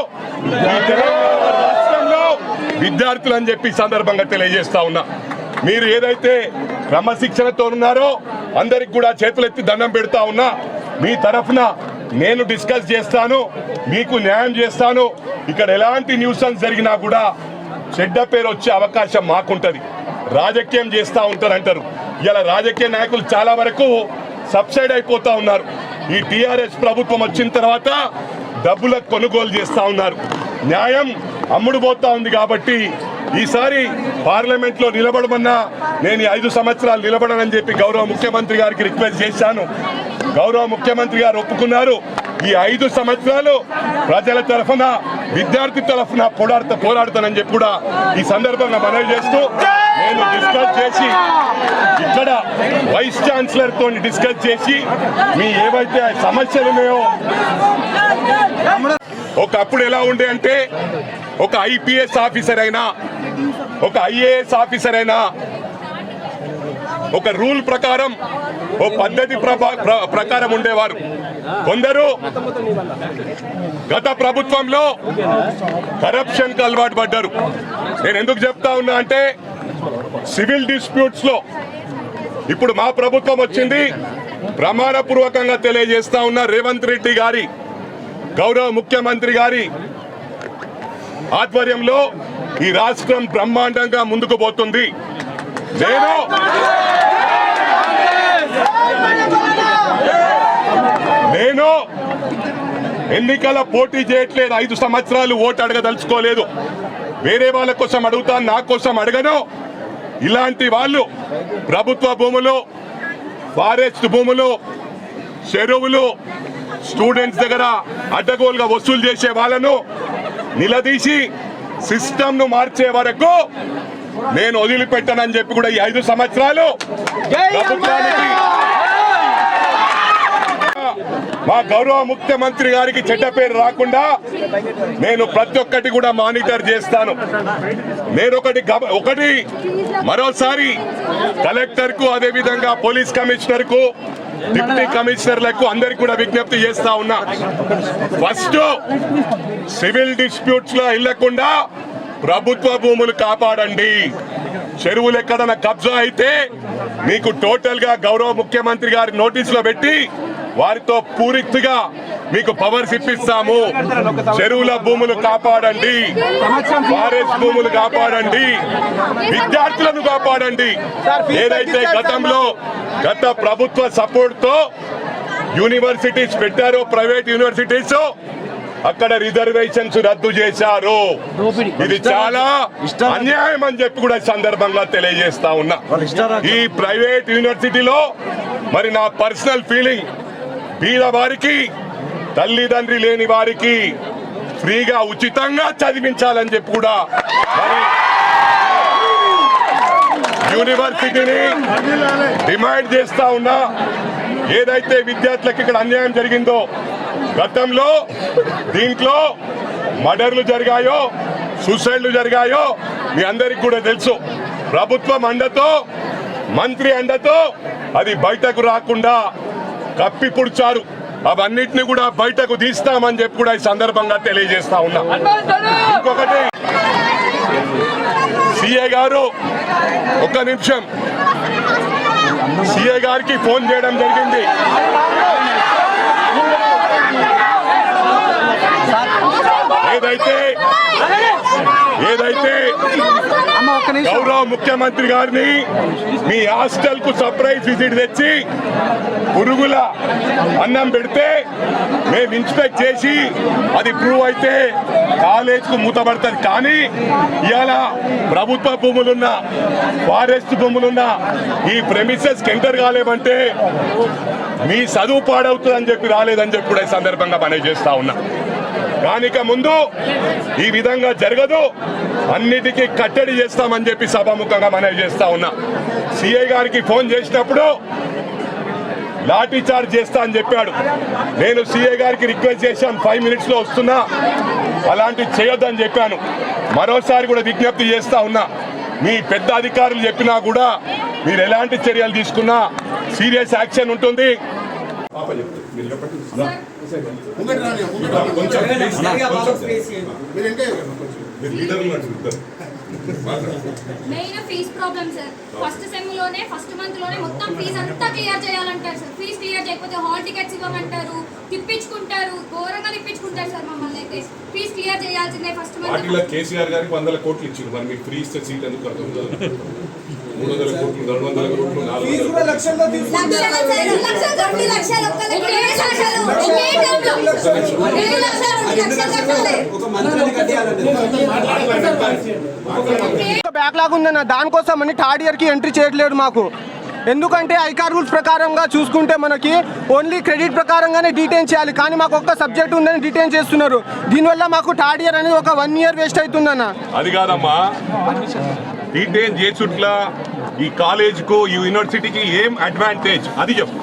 ఈ తెలంగాణ రాష్ట్రంలో విద్యార్థులు అని చెప్పి సందర్భంగా తెలియజేస్తా ఉన్నా. మీరు ఏదైతే క్రమశిక్షణతో ఉన్నారో అందరికి కూడా చేతులెత్తి దండం పెడతా ఉన్నా. మీ తరఫున నేను డిస్కస్ చేస్తాను మీకు న్యాయం చేస్తాను. ఇక్కడ ఎలాంటి న్యూసెన్స్ జరిగినా కూడా చెడ్డ పేరు వచ్చే అవకాశం మాకుంటది. రాజకీయం చేస్తూ ఉంటారు అంటారు ఇలా రాజకీయ నాయకులు చాలా వరకు సబ్సైడ్ అయిపోతా ఉన్నారు. ఈ టిఆర్ఎస్ ప్రభుత్వం వచ్చిన తర్వాత డబ్బులకు కొనుగోలు చేస్తూ ఉన్నారు. న్యాయం అమ్ముడుపోతా ఉంది కాబట్టి ఈసారి పార్లమెంట్లో నిలబడమన్నా నేను ఐదు సంవత్సరాలు నిలబడనని చెప్పి గౌరవ ముఖ్యమంత్రి గారికి రిక్వెస్ట్ చేశాను. గౌరవ ముఖ్యమంత్రి గారు ఒప్పుకున్నారు. ఈ ఐదు సంవత్సరాలు ప్రజల తరఫున విద్యార్థి తరఫున పోరాడుతా పోరాడుతానని చెప్పి కూడా ఈ సందర్భంగా మనవి చేస్తూ నేను డిస్కస్ చేసి ఇక్కడ వైస్ ఛాన్సలర్ తోని డిస్కస్ చేసి మీ ఏవైతే సమస్యలు ఉన్నాయో ఒకప్పుడు ఎలా ఉండే అంటే ఒక ఐపీఎస్ ఆఫీసర్ అయినా ఒక ఐఏఎస్ ఆఫీసర్ అయినా ఒక రూల్ ప్రకారం ఓ పద్ధతి ప్రకారం ఉండేవారు. కొందరు గత ప్రభుత్వంలో కరప్షన్కు అలవాటు పడ్డారు. నేను ఎందుకు చెప్తా ఉన్నా అంటే సివిల్ డిస్ప్యూట్స్లో ఇప్పుడు మా ప్రభుత్వం వచ్చింది. ప్రమాణపూర్వకంగా తెలియజేస్తా ఉన్న రేవంత్ రెడ్డి గారి గౌరవ ముఖ్యమంత్రి గారి ఆధ్వర్యంలో ఈ రాష్ట్రం బ్రహ్మాండంగా ముందుకు పోతుంది. నేను నేను ఎన్నికల పోటీ చేయట్లేదు. ఐదు సంవత్సరాలు ఓటు అడగదలుచుకోలేదు. వేరే వాళ్ళ కోసం అడుగుతాను నా కోసం అడగను. ఇలాంటి వాళ్ళు ప్రభుత్వ భూములు ఫారెస్ట్ భూములు చెరువులు స్టూడెంట్స్ దగ్గర అడ్డగోలుగా వసూలు చేసే వాళ్ళను నిలదీసి సిస్టమ్ను మార్చే వరకు నేను వదిలిపెట్టనని చెప్పి కూడా ఈ ఐదు సంవత్సరాలు ప్రభుత్వానికి మా గౌరవ ముఖ్యమంత్రి గారికి చెడ్డ పేరు రాకుండా నేను ప్రతి ఒక్కటి కూడా మానిటర్ చేస్తాను. నేను ఒకటి ఒకటి మరోసారి కలెక్టర్కు అదే విధంగా పోలీస్ కమిషనర్కు డిప్యూటీ కమిషనర్లకు అందరికి కూడా విజ్ఞప్తి చేస్తా ఉన్నా. ఫస్ట్ సివిల్ డిస్ప్యూట్స్లో వెళ్ళకుండా ప్రభుత్వ భూములు కాపాడండి. చెరువులు ఎక్కడన్నా కబ్జా అయితే మీకు టోటల్గా గౌరవ ముఖ్యమంత్రి గారి నోటీసులో పెట్టి వారితో పూర్తిగా మీకు పవర్స్ ఇప్పిస్తాము. చెరువుల భూములు కాపాడండి. ఫారెస్ట్ భూములు కాపాడండి. విద్యార్థులను కాపాడండి. ఏదైతే గతంలో గత ప్రభుత్వ సపోర్ట్తో యూనివర్సిటీస్ పెట్టారో ప్రైవేట్ యూనివర్సిటీస్ అక్కడ రిజర్వేషన్స్ రద్దు చేశారు. ఇది చాలా అన్యాయం అని చెప్పి కూడా ఈ సందర్భంగా తెలియజేస్తా ఉన్నా. ఈ ప్రైవేట్ యూనివర్సిటీలో మరి నా పర్సనల్ ఫీలింగ్ బీద వారికి తల్లిదండ్రి లేని వారికి ఫ్రీగా ఉచితంగా చదివించాలని చెప్పి కూడా మరి యూనివర్సిటీని డిమాండ్ చేస్తా ఉన్నా. ఏదైతే విద్యార్థులకు ఇక్కడ అన్యాయం జరిగిందో గతంలో దీంట్లో మర్డర్లు జరిగాయో సూసైడ్లు జరిగాయో మీ అందరికి కూడా తెలుసు. ప్రభుత్వం అండతో మంత్రి అండతో అది బయటకు రాకుండా కప్పి పుడిచారు. అవన్నిటిని కూడా బయటకు తీస్తామని చెప్పి కూడా ఈ సందర్భంగా తెలియజేస్తా ఉన్నా. ఇంకొకటి సిఏ గారు ఒక నిమిషం. సిఏ గారికి ఫోన్ చేయడం జరిగింది. ఏదైతే ఏదైతే గౌరవ ముఖ్యమంత్రి గారిని మీ హాస్టల్కు సర్ప్రైజ్ విజిట్ తెచ్చి పురుగుల అన్నం పెడితే మేము ఇన్స్పెక్ట్ చేసి అది ప్రూవ్ అయితే కాలేజ్కు మూతపడుతుంది కానీ ఇవాళ ప్రభుత్వ భూములున్న ఫారెస్ట్ భూములున్న ఈ ప్రెమిసెస్ ఎంటర్ కాలేమంటే మీ చదువు పాడవుతుందని చెప్పి రాలేదని చెప్పి కూడా ఈ సందర్భంగా పని చేస్తా ఉన్నా. దానిక ముందు ఈ విధంగా జరగదు. అన్నిటికీ కట్టడి చేస్తామని చెప్పి సభాముఖంగా మనవి చేస్తా ఉన్నా. సిఐ గారికి ఫోన్ చేసినప్పుడు లాఠీ చార్జ్ చేస్తా అని చెప్పాడు. నేను సిఐ గారికి రిక్వెస్ట్ చేశాను ఫైవ్ మినిట్స్లో వస్తున్నా. అలాంటివి చేయొద్దని చెప్పాను. మరోసారి కూడా విజ్ఞప్తి చేస్తా ఉన్నా. మీ పెద్ద అధికారులు చెప్పినా కూడా మీరు ఎలాంటి చర్యలు తీసుకున్నా సీరియస్ యాక్షన్ ఉంటుంది. పాప చెప్తుంది మీరు చెప్పండి. ముంగటి రాని ముంగటి కొంచెం. మీరు లీడర్లు అడుగుతారు main fees problem sir. First సెమ్లోనే first మంత్లోనే మొత్తం ఫీజ్ అంతా క్లియర్ చేయాలంటారు సార్. ఫీజ్ క్లియర్ చేయకపోతే హాల్ టికెట్స్ ఇవ్వమంటారు తిప్పించుకుంటారు ఘోరంగా తిప్పించుకుంటారు సార్ మమ్మల్ని అయితే. ఫీజ్ క్లియర్ చేయాల్సిందే ఫస్ట్ మంత్ కేసీఆర్ గారికి వందల కోట్లు ఇచ్చింది మరి మీకు ఫ్రీ ఇస్తే సీట్ ఎందుకు అర్థం కాదు మూడు వందల కోట్లు రెండు వందల కోట్లు నాలుగు లక్షలు ఒకే మంత్రాన్ని కట్టేయాలండి బ్యాక్లాగ్ ఉందన్న దానికోసం అని థర్డ్ ఇయర్కి ఎంట్రీ చేయట్లేదు మాకు. ఎందుకంటే ఐకార్ రూల్స్ ప్రకారంగా చూసుకుంటే మనకి ఓన్లీ క్రెడిట్ ప్రకారంగానే డీటైన్ చేయాలి. కానీ మాకు ఒక్క సబ్జెక్ట్ ఉందని డీటైన్ చేస్తున్నారు. దీనివల్ల మాకు థర్డ్ ఇయర్ అనేది ఒక వన్ ఇయర్ వేస్ట్ అవుతుందన్న. అది కాదమ్మా. డీటెయిల్ చేసుట్లా ఈ కాలేజ్కు ఈ యూనివర్సిటీకి ఏం అడ్వాంటేజ్ అది చెప్పు.